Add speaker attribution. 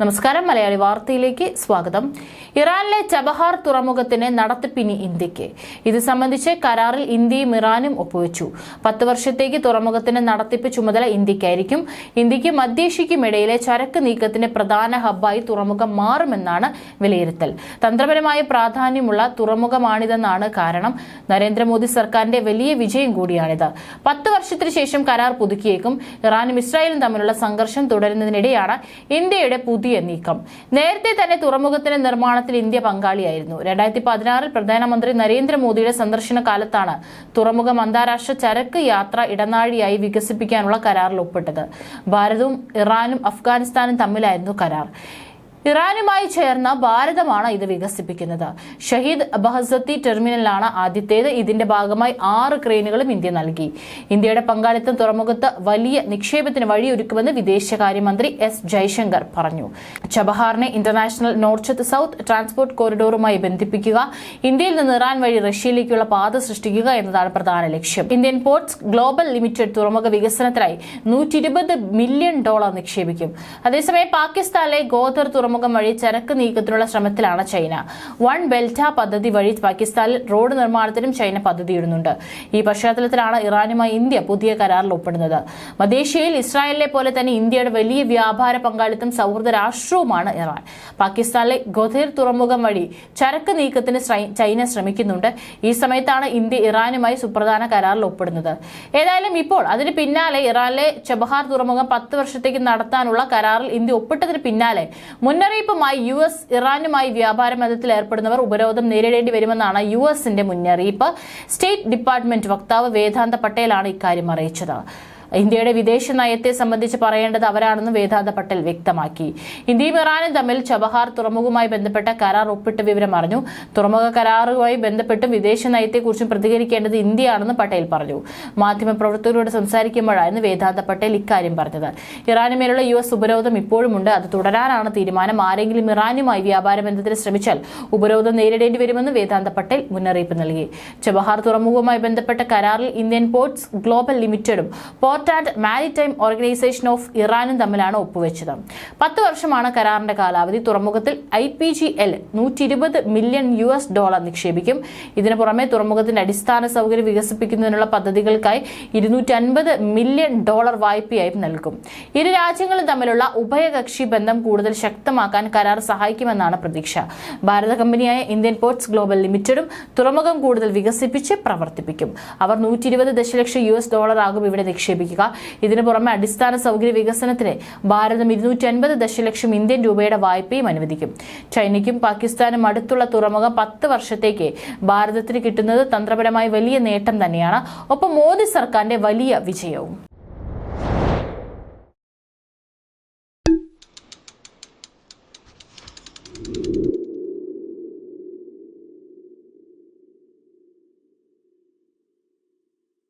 Speaker 1: നമസ്കാരം. മലയാളി വാർത്തയിലേക്ക് സ്വാഗതം. ഇറാനിലെ ചബഹാർ തുറമുഖത്തിന് നടത്തിപ്പിനി ഇന്ത്യയ്ക്ക്. ഇത് സംബന്ധിച്ച് കരാറിൽ ഇന്ത്യയും ഇറാനും ഒപ്പുവെച്ചു. പത്ത് വർഷത്തേക്ക് തുറമുഖത്തിന് നടത്തിപ്പ് ചുമതല ഇന്ത്യക്കായിരിക്കും. ഇന്ത്യയ്ക്ക് മധ്യേഷ്യയ്ക്കും ഇടയിലെ ചരക്ക് നീക്കത്തിന്റെ പ്രധാന ഹബ്ബായി തുറമുഖം മാറുമെന്നാണ് വിലയിരുത്തൽ. തന്ത്രപരമായ പ്രാധാന്യമുള്ള തുറമുഖമാണിതെന്നാണ് കാരണം. നരേന്ദ്രമോദി സർക്കാരിന്റെ വലിയ വിജയം കൂടിയാണിത്. പത്ത് വർഷത്തിനു ശേഷം കരാർ പുതുക്കിയേക്കും. ഇറാനും ഇസ്രായേലും തമ്മിലുള്ള സംഘർഷം തുടരുന്നതിനിടെയാണ് ഇന്ത്യയുടെ പുതിയ നീക്കം നേരത്തെ തന്നെ തുറമുഖത്തിന്റെ നിർമ്മാണത്തിൽ ഇന്ത്യ പങ്കാളിയായിരുന്നു. രണ്ടായിരത്തി പതിനാറിൽ പ്രധാനമന്ത്രി നരേന്ദ്രമോദിയുടെ സന്ദർശന കാലത്താണ് തുറമുഖം അന്താരാഷ്ട്ര ചരക്ക് യാത്ര ഇടനാഴിയായി വികസിപ്പിക്കാനുള്ള കരാറിൽ ഒപ്പിട്ടത്. ഭാരതവും ഇറാനും അഫ്ഗാനിസ്ഥാനും തമ്മിലായിരുന്നു കരാർ. ഇറാനുമായി ചേർന്ന ഭാരതമാണ് ഇത് വികസിപ്പിക്കുന്നത്. ഷഹീദ് ബഹസത്തി ടെർമിനലാണ് ആദ്യത്തേത്. ഇതിന്റെ ഭാഗമായി ആറ് ക്രെയിനുകളും ഇന്ത്യ നൽകി. ഇന്ത്യയുടെ പങ്കാളിത്തം തുറമുഖത്ത് വലിയ നിക്ഷേപത്തിന് വഴിയൊരുക്കുമെന്ന് വിദേശകാര്യമന്ത്രി എസ് ജയശങ്കർ പറഞ്ഞു. ചബഹാറിനെ ഇന്റർനാഷണൽ നോർത്ത് സൗത്ത് ട്രാൻസ്പോർട്ട് കോറിഡോറുമായി ബന്ധിപ്പിക്കുക ഇന്ത്യയിൽ നിന്ന് ഇറാൻ വഴി റഷ്യയിലേക്കുള്ള പാത സൃഷ്ടിക്കുക എന്നതാണ് പ്രധാന ലക്ഷ്യം. ഇന്ത്യൻ പോർട്സ് ഗ്ലോബൽ ലിമിറ്റഡ് തുറമുഖ വികസനത്തിനായി നൂറ്റി മില്യൺ ഡോളർ നിക്ഷേപിക്കും. അതേസമയം പാകിസ്ഥാനിലെ ഗോദർ തുറമുഖം വഴി ചരക്ക് നീക്കത്തിനുള്ള ശ്രമത്തിലാണ് ചൈന. വൺ ബെൽറ്റ പദ്ധതി വഴി പാകിസ്ഥാനിൽ റോഡ് നിർമ്മാണത്തിനും ചൈന പദ്ധതിയിടുന്നുണ്ട്. ഈ പശ്ചാത്തലത്തിലാണ് ഇറാനുമായി ഇന്ത്യ പുതിയ കരാറിൽ ഒപ്പിടുന്നത്. മലേഷ്യയിൽ ഇസ്രായേലിനെ പോലെ തന്നെ ഇന്ത്യയുടെ വലിയ വ്യാപാര പങ്കാളിത്തം സൗഹൃദ രാഷ്ട്രവുമാണ് ഇറാൻ. പാകിസ്ഥാനിലെ ഗൊഥേർ തുറമുഖം വഴി ചരക്ക് നീക്കത്തിന് ചൈന ശ്രമിക്കുന്നുണ്ട്. ഈ സമയത്താണ് ഇന്ത്യ ഇറാനുമായി സുപ്രധാന കരാറിൽ ഒപ്പിടുന്നത്. ഏതായാലും ഇപ്പോൾ അതിന് പിന്നാലെ ഇറാനിലെ ചബഹാർ തുറമുഖം പത്ത് വർഷത്തേക്ക് നടത്താനുള്ള കരാറിൽ ഇന്ത്യ ഒപ്പിട്ടതിന് പിന്നാലെ മുന്നറിയിപ്പുമായി യു എസ് ഇറാനുമായി വ്യാപാര ബന്ധത്തിൽ ഏർപ്പെടുന്നവർ ഉപരോധം നേരിടേണ്ടി വരുമെന്നാണ് യു എസിന്റെ മുന്നറിയിപ്പ്. സ്റ്റേറ്റ് ഡിപ്പാർട്ട്മെന്റ് വക്താവ് വേദാന്ത പട്ടേലാണ് ഇക്കാര്യം അറിയിച്ചത്. ഇന്ത്യയുടെ വിദേശ നയത്തെ സംബന്ധിച്ച് പറയേണ്ടത് അവരാണെന്ന് വേദാന്ത പട്ടേൽ വ്യക്തമാക്കി. ഇന്ത്യയും ഇറാനും തമ്മിൽ ചബഹാർ തുറമുഖവുമായി ബന്ധപ്പെട്ട കരാർ ഒപ്പിട്ട വിവരം അറിഞ്ഞു. തുറമുഖ കരാറുമായി ബന്ധപ്പെട്ടും വിദേശ നയത്തെക്കുറിച്ചും പ്രതികരിക്കേണ്ടത് ഇന്ത്യയാണെന്ന് പട്ടേൽ പറഞ്ഞു. മാധ്യമപ്രവർത്തകരോട് സംസാരിക്കുമ്പോഴായിരുന്നു വേദാന്ത പട്ടേൽ ഇക്കാര്യം പറഞ്ഞത്. ഇറാനുമേലുള്ള യു എസ് ഉപരോധം ഇപ്പോഴുമുണ്ട്. അത് തുടരാനാണ് തീരുമാനം. ആരെങ്കിലും ഇറാനുമായി വ്യാപാര ബന്ധത്തിന് ശ്രമിച്ചാൽ ഉപരോധം നേരിടേണ്ടി വരുമെന്ന് വേദാന്ത പട്ടേൽ മുന്നറിയിപ്പ് നൽകി. ചബഹാർ തുറമുഖവുമായി ബന്ധപ്പെട്ട കരാറിൽ Indian ports global ലിമിറ്റഡും port and maritime organisation of ഇറാനും തമ്മിലാണ് ഒപ്പുവെച്ചത്. പത്ത് വർഷമാണ് കരാറിന്റെ കാലാവധി. തുറമുഖത്തിൽ ഐ പി ജി എൽ നൂറ്റി ഇരുപത് മില്യൺ യു എസ് ഡോളർ നിക്ഷേപിക്കും. ഇതിനു പുറമെ തുറമുഖത്തിന്റെ അടിസ്ഥാന സൗകര്യം വികസിപ്പിക്കുന്നതിനുള്ള പദ്ധതികൾക്കായി ഇരുന്നൂറ്റി അൻപത് മില്യൺ ഡോളർ വായ്പയായും നൽകും. ഇരു രാജ്യങ്ങളും തമ്മിലുള്ള ഉഭയകക്ഷി ബന്ധം കൂടുതൽ ശക്തമാക്കാൻ കരാർ സഹായിക്കുമെന്നാണ് പ്രതീക്ഷ. ഭാരത കമ്പനിയായ ഇന്ത്യൻ പോർട്സ് ഗ്ലോബൽ ലിമിറ്റഡും തുറമുഖം കൂടുതൽ വികസിപ്പിച്ച് പ്രവർത്തിപ്പിക്കും. അവർ നൂറ്റി ഇരുപത് ദശലക്ഷം യു എസ് ഡോളർ ആകും ഇവിടെ നിക്ഷേപിക്കുക ഇതിനു പുറമെ അടിസ്ഥാന സൗകര്യ വികസനത്തിന് ഭാരതം ഇരുന്നൂറ്റി അൻപത് ദശലക്ഷം ഇന്ത്യൻ രൂപയുടെ വായ്പയും അനുവദിക്കും. ചൈനയ്ക്കും പാകിസ്ഥാനും അടുത്തുള്ള തുറമുഖം പത്ത് വർഷത്തേക്ക് ഭാരതത്തിന് കിട്ടുന്നത് തന്ത്രപരമായി വലിയ നേട്ടം തന്നെയാണ്. ഒപ്പം മോദി സർക്കാരിന്റെ വലിയ വിജയവും.